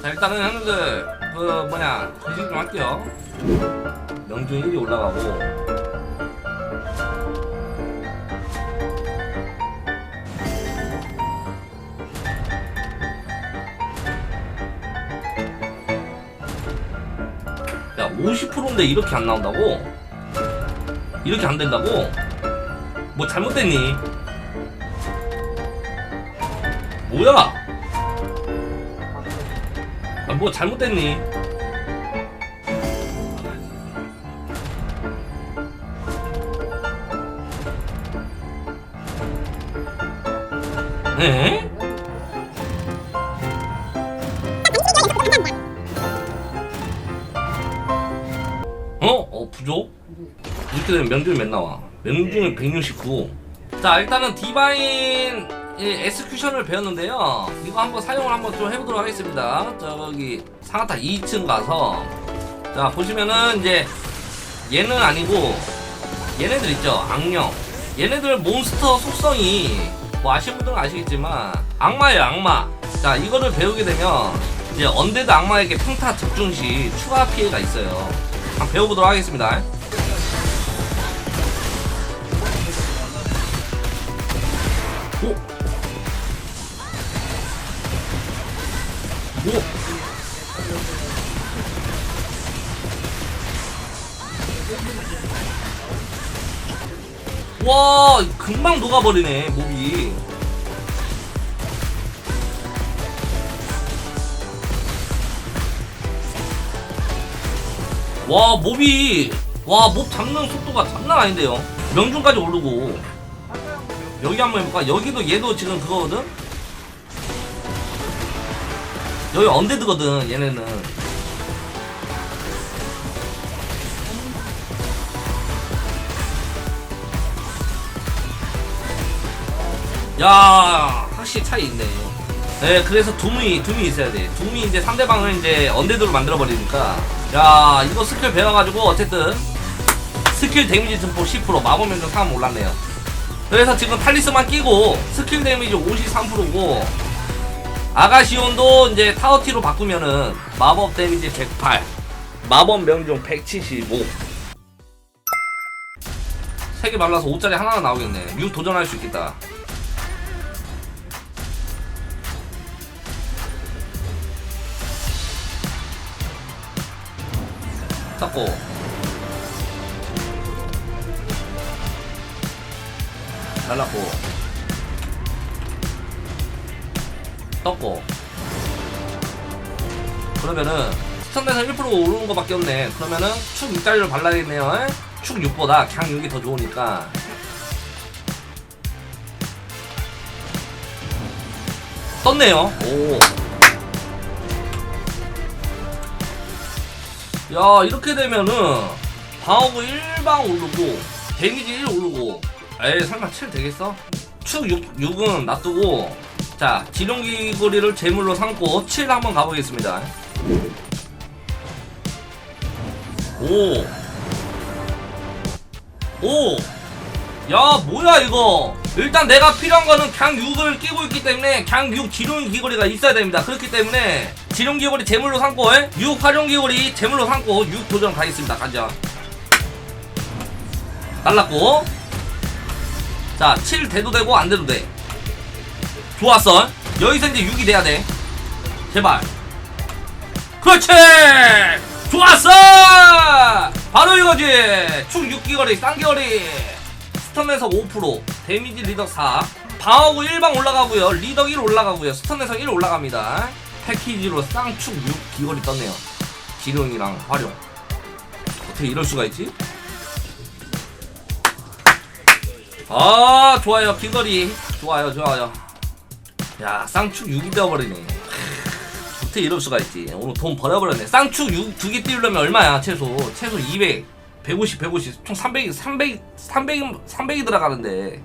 자 일단은 형님들 그 뭐냐 회식 좀 할게요 명중 1이 올라가고 야 50%인데 이렇게 안 나온다고? 이렇게 안 된다고? 뭐 잘못됐니? 뭐야? 아, 뭐 잘못됐니? 에? 어? 어 부족? 이렇게 되면 명중이 몇 나와? 명중이 169. 자 일단은 디바인 이 에스큐션을 배웠는데요. 이거 한번 사용을 한번 좀 해보도록 하겠습니다. 저기 상하타 2층 가서 자 보시면은 이제 얘는 아니고 얘네들 있죠 악령 얘네들 몬스터 속성이 뭐 아시는 분들은 아시겠지만 악마예요 악마 자 이거를 배우게 되면 이제 언데드 악마에게 평타 적중 시 추가 피해가 있어요 한번 배워보도록 하겠습니다 오! 오! 와 금방 녹아버리네 몹이. 와 몹이 와몹 잡는 속도가 장난 아닌데요? 명중까지 오르고. 여기 한번 해볼까? 여기도 얘도 지금 그거거든? 여기 언데드거든 얘네는 야 확실히 차이 있네. 네, 그래서 둠이 둠이 있어야 돼. 둠이 이제 상대방을 이제 언데드로 만들어 버리니까. 야 이거 스킬 배워가지고 어쨌든 스킬 데미지 증폭 10% 마법 면적 3 올랐네요. 그래서 지금 탈리스만 끼고 스킬 데미지 53%고 아가시온도 이제 타워티로 바꾸면은 마법 데미지 108 마법 명중 175세개 말라서 5짜리 하나가 나오겠네 6 도전할 수 있겠다 닦고. 날랐고. 떴고. 그러면은 스턴에서 1% 오르는 거밖에 없네. 그러면은 축 6짜리를 발라야겠네요 에? 축 6보다 그냥 6이 더 좋으니까. 떴네요. 오. 야 이렇게 되면은 방어구 1방 오르고 데미지 1 오르고. 에이 설마 7 되겠어? 축 6, 6은 놔두고 자 지룡기고리를 제물로 삼고 7 한번 가보겠습니다. 오. 오! 야 뭐야 이거? 일단 내가 필요한 거는 그냥 6을 끼고 있기 때문에 그냥 6 지룡 귀걸이가 있어야 됩니다. 그렇기 때문에 지룡 귀걸이 제물로 삼고 에? 6 활용 귀걸이 제물로 삼고 6 도전 가겠습니다. 가자. 날랐고. 자7 돼도 되고 안 돼도 돼. 좋았어. 여기서 이제 6이 돼야 돼. 제발. 그렇지! 좋았어! 바로 이거지! 축 6기거리 쌍기거리 스턴에서 5% 데미지 리덕 4 방어구 1방 올라가고요. 리덕 1 올라가고요. 스턴에서 1 올라갑니다 패키지로 쌍축 6기거리 떴네요. 기룡이랑 활용 어떻게 이럴 수가 있지? 아 좋아요. 귀걸이. 좋아요 좋아요. 야 쌍축 6이 되어버리네. 어떻게 이럴 수가 있지? 오늘 돈 버려버렸네. 쌍축 6 두 개 띄우려면 얼마야 최소? 최소 200 150 150 총 300, 300, 300, 300이 들어가는데